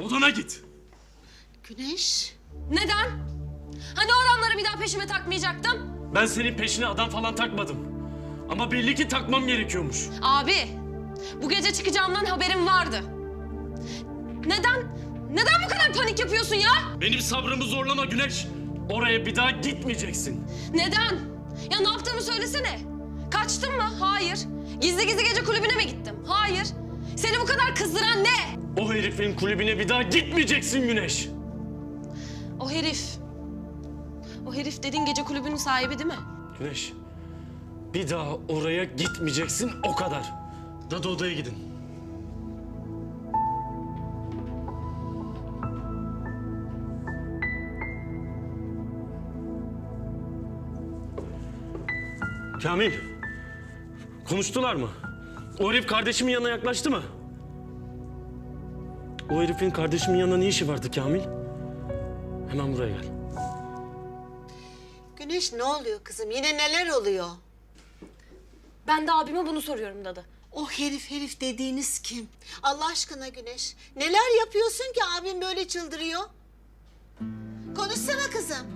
Odana git. Güneş. Neden? Hani o adamları bir daha peşime takmayacaktım? Ben senin peşine adam falan takmadım. Ama belli ki takmam gerekiyormuş. Abi, bu gece çıkacağımdan haberim vardı. Neden? Neden bu kadar panik yapıyorsun ya? Benim sabrımı zorlama Güneş. Oraya bir daha gitmeyeceksin. Neden? Ya ne yaptığımı söylesene. Kaçtın mı? Hayır. Gizli gizli gece kulübüne mi gittim? Hayır. Kadar kızdıran ne? O herifin kulübüne bir daha gitmeyeceksin Güneş. O herif. O herif dediğin gece kulübünün sahibi değil mi? Güneş, bir daha oraya gitmeyeceksin o kadar. Dadı odaya gidin. Kamil, konuştular mı? O herif kardeşimin yanına yaklaştı mı? O herifin kardeşimin yanında ne işi vardı Kamil? Hemen buraya gel. Güneş ne oluyor kızım? Yine neler oluyor? Ben de abime bunu soruyorum dadı. O herif herif dediğiniz kim? Allah aşkına Güneş. Neler yapıyorsun ki abim böyle çıldırıyor? Konuşsana kızım.